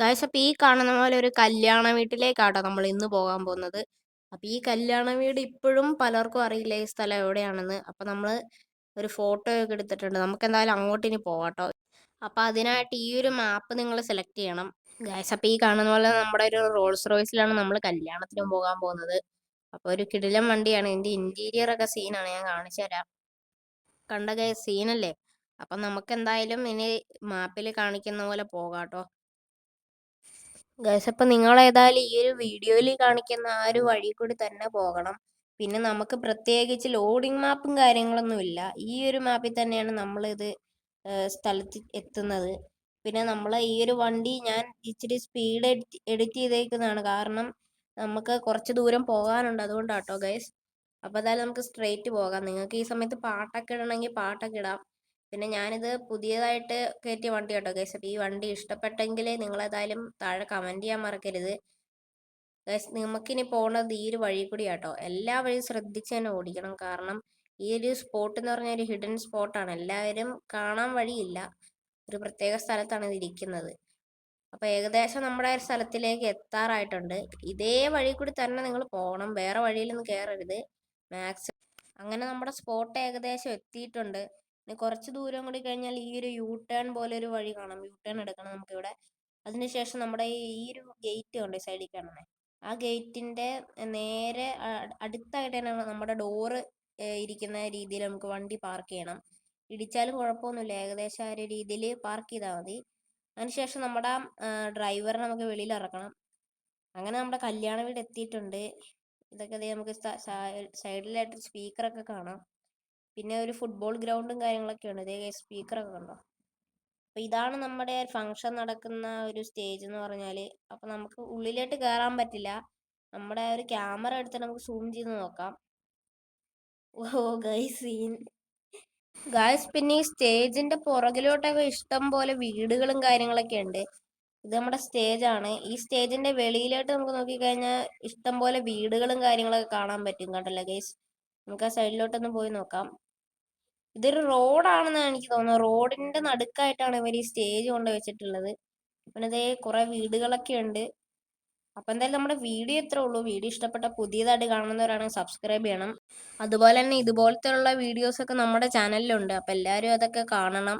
Guys അപ്പോൾ ഈ കാണുന്ന പോലെ ഒരു കല്യാണ വീട്ടിലേക്കാട്ടോ നമ്മൾ ഇന്ന് പോകാൻ പോകുന്നത്. അപ്പോൾ ഈ കല്യാണ വീട് ഇപ്പോഴും പലർക്കും അറിയില്ല ഈ സ്ഥലം എവിടെയാണെന്ന്. അപ്പോൾ നമ്മൾ ഒരു ഫോട്ടോ ഒക്കെ എടുത്തിട്ടുണ്ട്. നമുക്ക് എന്തായാലും അങ്ങോട്ട് ഇനി പോകാട്ടോ അപ്പോൾ അതിനായിട്ട് ഈ ഒരു മാപ്പ് നിങ്ങൾ സെലക്ട് ചെയ്യണം. ഗായ്സ് അപ്പോൾ ഈ കാണുന്ന പോലെ നമ്മുടെ ഒരു റോൾസ് റോയ്സിലാണ് നമ്മൾ കല്യാണത്തിന് പോകാൻ പോകുന്നത്. അപ്പോൾ ഒരു കിടിലം വണ്ടിയാണ്. ഇതിന്റെ ഇന്റീരിയർ ഒക്കെ സീനാണ് ഞാൻ കാണിച്ചു തരാം. കണ്ട സീനല്ലേ അപ്പം നമുക്ക് എന്തായാലും ഇനി മാപ്പിൽ കാണിക്കുന്ന പോലെ പോകാട്ടോ. ഗൈസ് അപ്പം നിങ്ങൾ ഏതായാലും ഈ ഒരു വീഡിയോയിൽ കാണിക്കുന്ന ആ ഒരു വഴി കൂടി തന്നെ പോകണം. പിന്നെ നമുക്ക് പ്രത്യേകിച്ച് ലോഡിംഗ് മാപ്പും കാര്യങ്ങളൊന്നും ഇല്ല. ഈ ഒരു മാപ്പിൽ തന്നെയാണ് നമ്മളിത് സ്ഥലത്ത് എത്തുന്നത്. പിന്നെ നമ്മൾ ഈ ഒരു വണ്ടി ഞാൻ ഇച്ചിരി സ്പീഡ് എഡിറ്റ് ചെയ്തേക്കുന്നതാണ്. കാരണം നമുക്ക് കുറച്ച് ദൂരം പോകാനുണ്ട് അതുകൊണ്ടാട്ടോ ഗൈസ് അപ്പോൾ എന്തായാലും നമുക്ക് സ്ട്രെയിറ്റ് പോകാം. നിങ്ങൾക്ക് ഈ സമയത്ത് പാട്ടൊക്കെ ഇടണമെങ്കിൽ പാട്ടൊക്കെ ഇടാം. പിന്നെ ഞാനിത് പുതിയതായിട്ട് കയറ്റിയ വണ്ടി കേട്ടോ ഗൈസ്. അപ്പോൾ ഈ വണ്ടി ഇഷ്ടപ്പെട്ടെങ്കിൽ നിങ്ങൾ ഏതായാലും താഴെ കമന്റ് ചെയ്യാൻ മറക്കരുത്. ഗൈസ് നമുക്കിനി പോകുന്നത് ഈ ഒരു വഴി കൂടി കേട്ടോ എല്ലാ വഴിയും ശ്രദ്ധിച്ച് തന്നെ ഓടിക്കണം. കാരണം ഈ ഒരു സ്പോട്ട് എന്ന് പറഞ്ഞ ഒരു ഹിഡൻ സ്പോട്ടാണ് എല്ലാവരും കാണാൻ വഴിയില്ല. ഒരു പ്രത്യേക സ്ഥലത്താണ് ഇത് ഇരിക്കുന്നത്. അപ്പോൾ ഏകദേശം നമ്മുടെ സ്ഥലത്തിലേക്ക് എത്താറായിട്ടുണ്ട്. ഇതേ വഴി കൂടി തന്നെ നിങ്ങൾ പോകണം വേറെ വഴിയിലൊന്നും കയറരുത് മാക്സിമം അങ്ങനെ നമ്മുടെ സ്പോട്ട് ഏകദേശം എത്തിയിട്ടുണ്ട്. കുറച്ച് ദൂരം കൂടി കഴിഞ്ഞാൽ ഈ ഒരു യൂ ടേൺ പോലെ ഒരു വഴി കാണാം. യൂ ടേൺ എടുക്കണം നമുക്ക് നമുക്കിവിടെ അതിനുശേഷം നമ്മുടെ ഈ ഒരു ഗേറ്റ് ഉണ്ട് സൈഡിൽ കാണുന്നത് ആ ഗേറ്റിന്റെ നേരെ അടുത്തായിട്ട് തന്നെ നമ്മുടെ ഡോറ് ഇരിക്കുന്ന രീതിയിൽ നമുക്ക് വണ്ടി പാർക്ക് ചെയ്യണം. ഇടിച്ചാലും കുഴപ്പമൊന്നുമില്ല. ഏകദേശം ആ ഒരു രീതിയിൽ പാർക്ക് ചെയ്താൽ മതി. അതിനുശേഷം നമ്മുടെ ഡ്രൈവറെ നമുക്ക് വെളിയിൽ ഇറക്കണം. അങ്ങനെ നമ്മുടെ കല്യാണ വീട് എത്തിയിട്ടുണ്ട്. ഇതൊക്കെ നമുക്ക് സൈഡിലായിട്ട് സ്പീക്കറൊക്കെ കാണാം. പിന്നെ ഒരു ഫുട്ബോൾ ഗ്രൗണ്ടും കാര്യങ്ങളൊക്കെ ഉണ്ട് ഇതേ സ്പീക്കറൊക്കെ കണ്ടോ? അപ്പോൾ ഇതാണ് നമ്മുടെ ഫംഗ്ഷൻ നടക്കുന്ന ഒരു സ്റ്റേജ് എന്ന് പറഞ്ഞാൽ അപ്പോൾ നമുക്ക് ഉള്ളിലോട്ട് കയറാൻ പറ്റില്ല. നമ്മുടെ ഒരു ക്യാമറ എടുത്ത് നമുക്ക് സൂം ചെയ്ത് നോക്കാം. ഓ ഗൈസ് സീൻ ഗൈസ് പിന്നെ ഈ സ്റ്റേജിന്റെ പുറകിലോട്ടൊക്കെ ഇഷ്ടം പോലെ വീടുകളും കാര്യങ്ങളൊക്കെ ഉണ്ട്. ഇത് നമ്മുടെ സ്റ്റേജ് ആണ്. ഈ സ്റ്റേജിന്റെ വെളിയിലോട്ട് നമുക്ക് നോക്കിക്കഴിഞ്ഞാൽ ഇഷ്ടം പോലെ വീടുകളും കാര്യങ്ങളൊക്കെ കാണാൻ പറ്റും. കണ്ടല്ലോ ഗൈസ് നമുക്ക് ആ സൈഡിലോട്ടൊന്ന് പോയി നോക്കാം. ഇതൊരു റോഡാണെന്നാണ് എനിക്ക് തോന്നുന്നത്. റോഡിന്റെ നടുക്കായിട്ടാണ് ഇവർ ഈ സ്റ്റേജ് കൊണ്ട് വെച്ചിട്ടുള്ളത്. ഇതേ കുറെ വീടുകളൊക്കെ ഉണ്ട്. അപ്പൊ എന്തായാലും നമ്മുടെ വീഡിയോ എത്ര ഉള്ളൂ. വീഡിയോ ഇഷ്ടപ്പെട്ട പുതിയതായിട്ട് കാണുന്നവരാണെങ്കിൽ സബ്സ്ക്രൈബ് ചെയ്യണം. അതുപോലെ തന്നെ ഇതുപോലത്തെ ഉള്ള വീഡിയോസ് ഒക്കെ നമ്മുടെ ചാനലിലുണ്ട്. അപ്പൊ എല്ലാവരും അതൊക്കെ കാണണം.